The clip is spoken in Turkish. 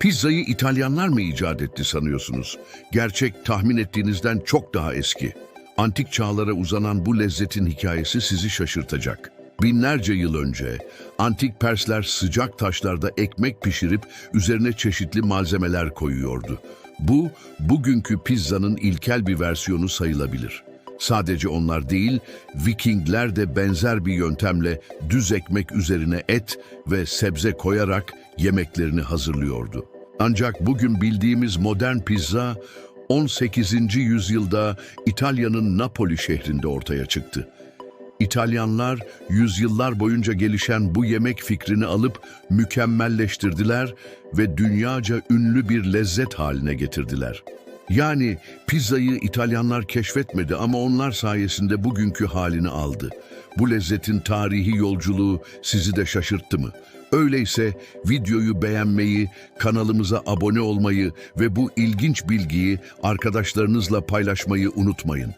Pizzayı İtalyanlar mı icat etti sanıyorsunuz? Gerçek tahmin ettiğinizden çok daha eski. Antik çağlara uzanan bu lezzetin hikayesi sizi şaşırtacak. Binlerce yıl önce antik Persler sıcak taşlarda ekmek pişirip üzerine çeşitli malzemeler koyuyordu. Bu, bugünkü pizzanın ilkel bir versiyonu sayılabilir. Sadece onlar değil, Vikingler de benzer bir yöntemle düz ekmek üzerine et ve sebze koyarak yemeklerini hazırlıyordu. Ancak bugün bildiğimiz modern pizza 18. yüzyılda İtalya'nın Napoli şehrinde ortaya çıktı. İtalyanlar yüzyıllar boyunca gelişen bu yemek fikrini alıp mükemmelleştirdiler ve dünyaca ünlü bir lezzet haline getirdiler. Yani pizzayı İtalyanlar keşfetmedi ama onlar sayesinde bugünkü halini aldı. Bu lezzetin tarihi yolculuğu sizi de şaşırttı mı? Öyleyse videoyu beğenmeyi, kanalımıza abone olmayı ve bu ilginç bilgiyi arkadaşlarınızla paylaşmayı unutmayın.